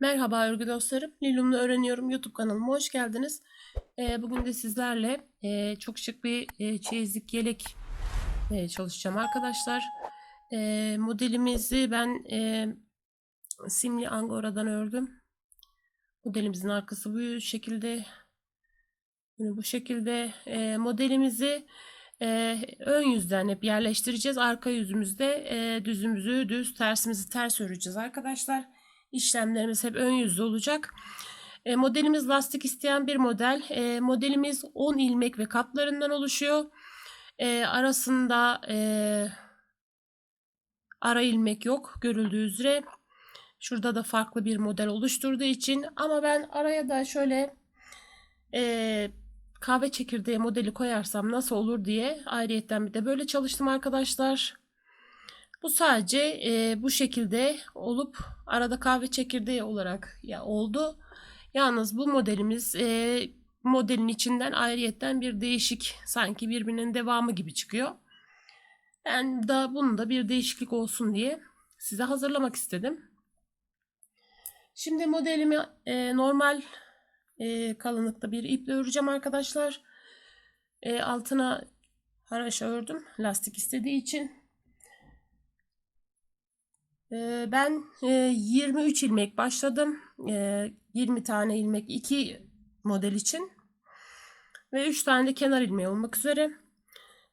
Merhaba örgü dostlarım. Lilum'la öğreniyorum YouTube kanalıma hoş geldiniz. Ee, bugün de sizlerle e, çok şık bir e, çeyizlik yelek e, çalışacağım arkadaşlar. E, modelimizi ben e, simli angora'dan ördüm. Modelimizin arkası bu şekilde. Bunu bu şekilde e, modelimizi e, ön yüzden hep yerleştireceğiz. Arka yüzümüzde e, düzümüzü düz, tersimizi ters öreceğiz arkadaşlar. İşlemlerimiz hep ön yüzde olacak. E, modelimiz lastik isteyen bir model. E, modelimiz 10 ilmek ve katlarından oluşuyor. E, arasında e, ara ilmek yok görüldüğü üzere. Şurada da farklı bir model oluşturduğu için ama ben araya da şöyle e, kahve çekirdeği modeli koyarsam nasıl olur diye ayrıyetten bir de böyle çalıştım arkadaşlar. Bu sadece e, bu şekilde olup arada kahve çekirdeği olarak ya oldu. Yalnız bu modelimiz e, modelin içinden ayrıyetten bir değişik sanki birbirinin devamı gibi çıkıyor. Ben da bunun da bir değişiklik olsun diye size hazırlamak istedim. Şimdi modelimi e, normal e, kalınlıkta bir iple öreceğim arkadaşlar. E, altına haraşa ördüm lastik istediği için. E, ben e, 23 ilmek başladım. E, 20 tane ilmek 2 model için. Ve 3 tane de kenar ilmeği olmak üzere.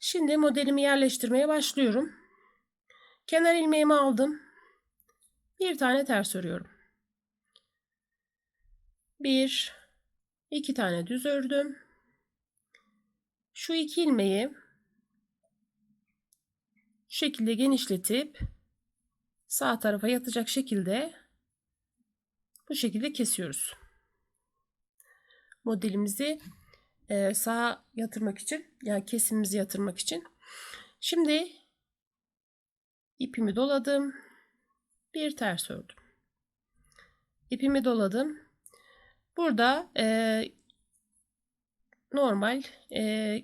Şimdi modelimi yerleştirmeye başlıyorum. Kenar ilmeğimi aldım. Bir tane ters örüyorum. Bir, iki tane düz ördüm. Şu iki ilmeği şu şekilde genişletip sağ tarafa yatacak şekilde bu şekilde kesiyoruz. Modelimizi e, sağa yatırmak için yani kesimimizi yatırmak için. Şimdi ipimi doladım. Bir ters ördüm. İpimi doladım. Burada e, normal e,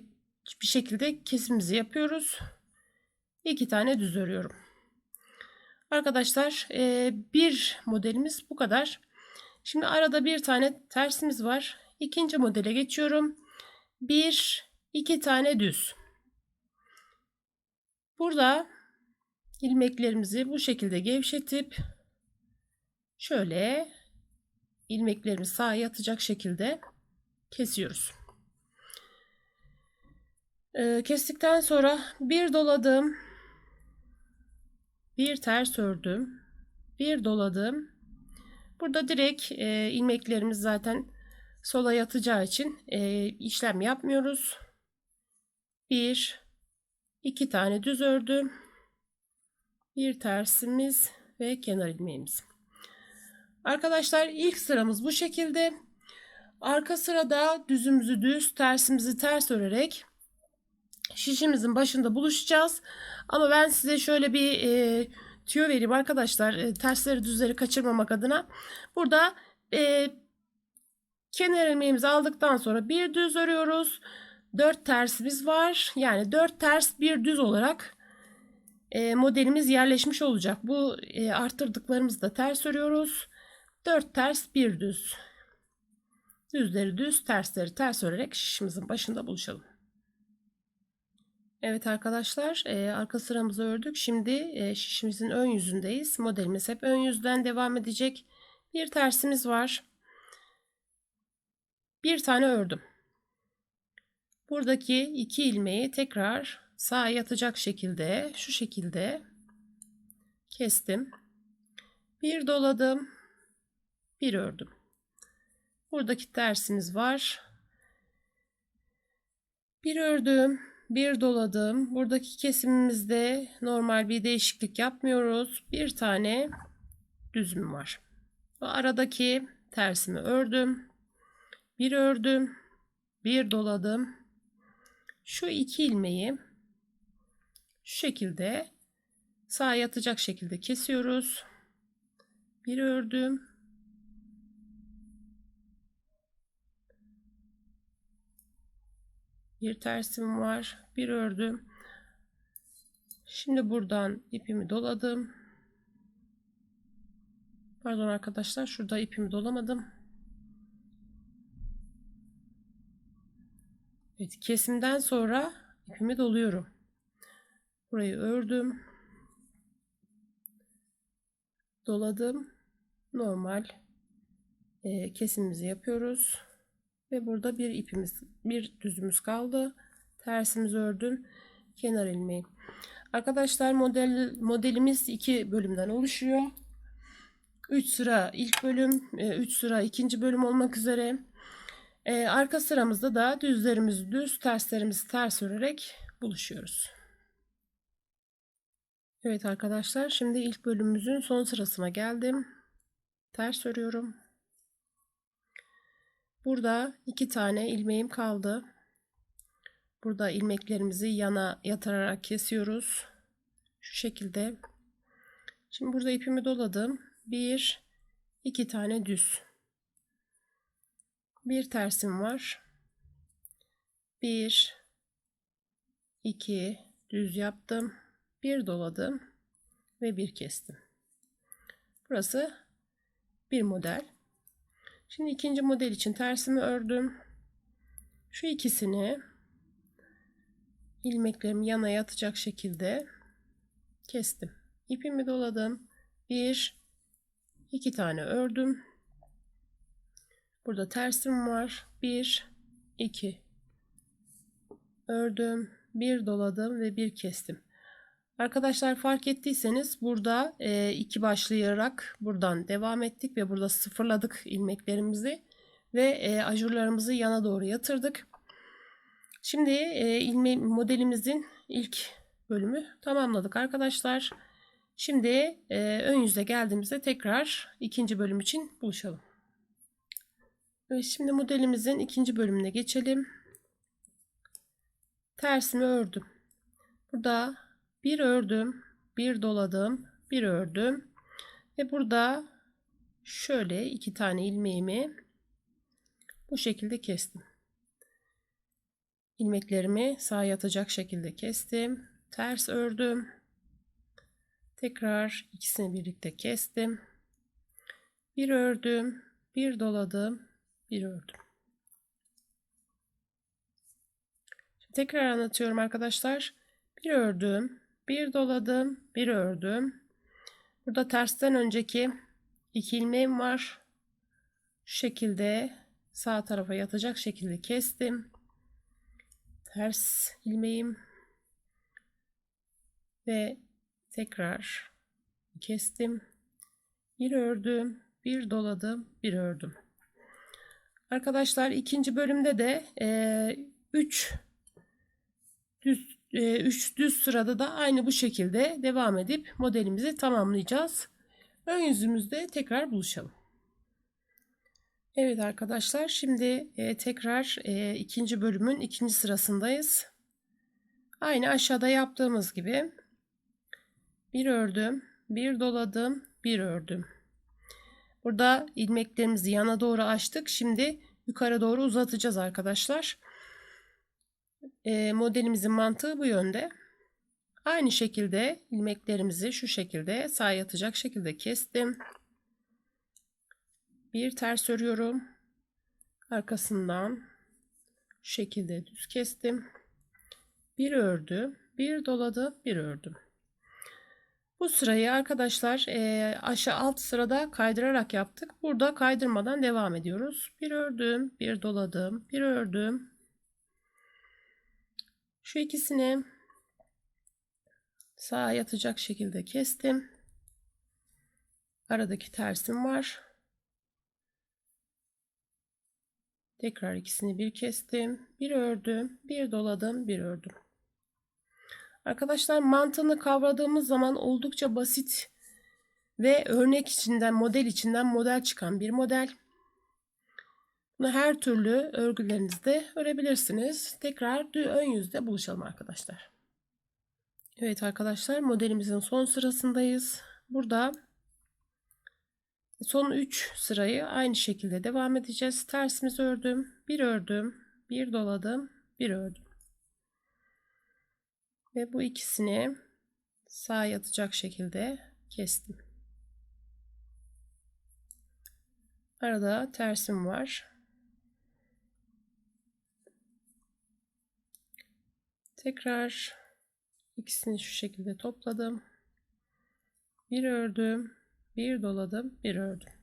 bir şekilde kesimimizi yapıyoruz. İki tane düz örüyorum. Arkadaşlar e, bir modelimiz bu kadar. Şimdi arada bir tane tersimiz var. İkinci modele geçiyorum. Bir, iki tane düz. Burada ilmeklerimizi bu şekilde gevşetip şöyle ilmeklerimizi sağa yatacak şekilde kesiyoruz. Ee, kestikten sonra bir doladım, bir ters ördüm, bir doladım. Burada direkt e, ilmeklerimiz zaten sola yatacağı için e, işlem yapmıyoruz. Bir, iki tane düz ördüm, bir tersimiz ve kenar ilmeğimiz. Arkadaşlar ilk sıramız bu şekilde. Arka sırada düzümüzü düz, tersimizi ters örerek şişimizin başında buluşacağız. Ama ben size şöyle bir e, tüyo vereyim arkadaşlar. E, tersleri düzleri kaçırmamak adına. Burada e, kenar ilmeğimizi aldıktan sonra bir düz örüyoruz. 4 tersimiz var. Yani 4 ters bir düz olarak e, modelimiz yerleşmiş olacak. Bu e, arttırdıklarımızı ters örüyoruz. 4 ters bir düz. Düzleri düz, tersleri ters örerek şişimizin başında buluşalım. Evet arkadaşlar e, arka sıramızı ördük. Şimdi e, şişimizin ön yüzündeyiz. Modelimiz hep ön yüzden devam edecek. Bir tersimiz var. Bir tane ördüm. Buradaki iki ilmeği tekrar sağa yatacak şekilde şu şekilde kestim. Bir doladım. Bir ördüm. Buradaki tersimiz var. Bir ördüm, bir doladım. Buradaki kesimimizde normal bir değişiklik yapmıyoruz. Bir tane düzüm var. Bu aradaki tersimi ördüm. Bir ördüm, bir doladım. Şu iki ilmeği şu şekilde sağa yatacak şekilde kesiyoruz. Bir ördüm, bir tersim var bir ördüm şimdi buradan ipimi doladım Pardon arkadaşlar şurada ipimi dolamadım. Evet kesimden sonra ipimi doluyorum. Burayı ördüm. Doladım. Normal e, kesimimizi yapıyoruz. Ve burada bir ipimiz, bir düzümüz kaldı. Tersimizi ördüm. Kenar ilmeği. Arkadaşlar model modelimiz iki bölümden oluşuyor. 3 sıra ilk bölüm, 3 sıra ikinci bölüm olmak üzere. E, arka sıramızda da düzlerimizi düz, terslerimizi ters örerek buluşuyoruz. Evet arkadaşlar şimdi ilk bölümümüzün son sırasına geldim. Ters örüyorum. Burada iki tane ilmeğim kaldı. Burada ilmeklerimizi yana yatırarak kesiyoruz. Şu şekilde. Şimdi burada ipimi doladım. Bir, iki tane düz. Bir tersim var. Bir, iki düz yaptım. Bir doladım ve bir kestim. Burası bir model. Şimdi ikinci model için tersimi ördüm. Şu ikisini ilmeklerimi yana yatacak şekilde kestim. İpimi doladım. Bir, iki tane ördüm. Burada tersim var. Bir, iki ördüm. Bir doladım ve bir kestim. Arkadaşlar fark ettiyseniz burada e, iki başlayarak buradan devam ettik ve burada sıfırladık ilmeklerimizi ve e, ajurlarımızı yana doğru yatırdık. Şimdi e, ilme modelimizin ilk bölümü tamamladık arkadaşlar. Şimdi e, ön yüze geldiğimizde tekrar ikinci bölüm için buluşalım. Evet, şimdi modelimizin ikinci bölümüne geçelim. Tersimi ördüm. Burada bir ördüm, bir doladım, bir ördüm ve burada şöyle iki tane ilmeğimi bu şekilde kestim. İlmeklerimi sağa yatacak şekilde kestim. Ters ördüm. Tekrar ikisini birlikte kestim. Bir ördüm, bir doladım, bir ördüm. Şimdi tekrar anlatıyorum arkadaşlar. Bir ördüm, bir doladım, bir ördüm. Burada tersten önceki iki ilmeğim var. Şu şekilde sağ tarafa yatacak şekilde kestim. Ters ilmeğim ve tekrar kestim. Bir ördüm, bir doladım, bir ördüm. Arkadaşlar ikinci bölümde de 3 e, düz 3 düz sırada da aynı bu şekilde devam edip modelimizi tamamlayacağız. Ön yüzümüzde tekrar buluşalım. Evet arkadaşlar şimdi e, tekrar e, ikinci bölümün ikinci sırasındayız. Aynı aşağıda yaptığımız gibi bir ördüm, bir doladım, bir ördüm. Burada ilmeklerimizi yana doğru açtık. Şimdi yukarı doğru uzatacağız arkadaşlar e, modelimizin mantığı bu yönde. Aynı şekilde ilmeklerimizi şu şekilde sağ yatacak şekilde kestim. Bir ters örüyorum. Arkasından şu şekilde düz kestim. Bir ördüm, bir doladım, bir ördüm. Bu sırayı arkadaşlar e, aşağı alt sırada kaydırarak yaptık. Burada kaydırmadan devam ediyoruz. Bir ördüm, bir doladım, bir ördüm, şu ikisini sağa yatacak şekilde kestim. Aradaki tersim var. Tekrar ikisini bir kestim. Bir ördüm, bir doladım, bir ördüm. Arkadaşlar mantığını kavradığımız zaman oldukça basit ve örnek içinden, model içinden model çıkan bir model. Bunu her türlü örgülerinizde örebilirsiniz. Tekrar ön yüzde buluşalım arkadaşlar. Evet arkadaşlar modelimizin son sırasındayız. Burada son 3 sırayı aynı şekilde devam edeceğiz. Tersimizi ördüm, bir ördüm, bir doladım, bir ördüm. Ve bu ikisini sağ yatacak şekilde kestim. Arada tersim var. Tekrar ikisini şu şekilde topladım. Bir ördüm, bir doladım, bir ördüm.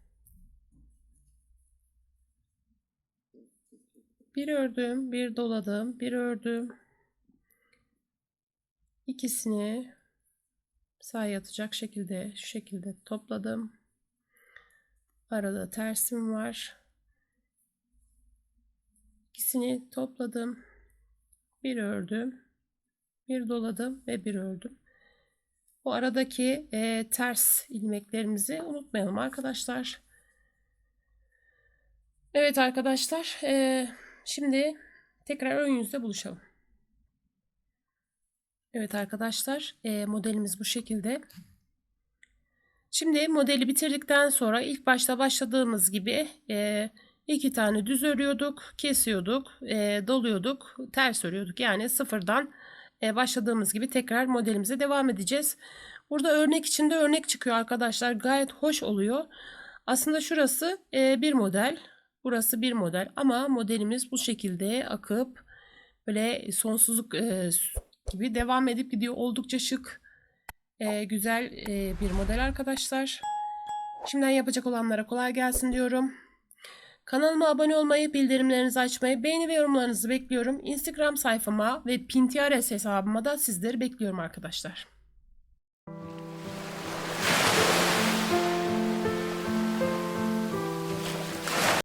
Bir ördüm, bir doladım, bir ördüm. İkisini sağ yatacak şekilde şu şekilde topladım. Arada tersim var. İkisini topladım. Bir ördüm. Bir doladım ve bir ördüm. Bu aradaki e, ters ilmeklerimizi unutmayalım arkadaşlar. Evet arkadaşlar. E, şimdi tekrar ön yüzde buluşalım. Evet arkadaşlar. E, modelimiz bu şekilde. Şimdi modeli bitirdikten sonra ilk başta başladığımız gibi e, iki tane düz örüyorduk, kesiyorduk, e, doluyorduk, ters örüyorduk. Yani sıfırdan başladığımız gibi tekrar modelimize devam edeceğiz. Burada örnek içinde örnek çıkıyor arkadaşlar. Gayet hoş oluyor. Aslında şurası e, bir model. Burası bir model ama modelimiz bu şekilde akıp böyle sonsuzluk e, gibi devam edip gidiyor. Oldukça şık, e, güzel e, bir model arkadaşlar. Şimdiden yapacak olanlara kolay gelsin diyorum. Kanalıma abone olmayı, bildirimlerinizi açmayı, beğeni ve yorumlarınızı bekliyorum. Instagram sayfama ve Pinterest hesabıma da sizleri bekliyorum arkadaşlar.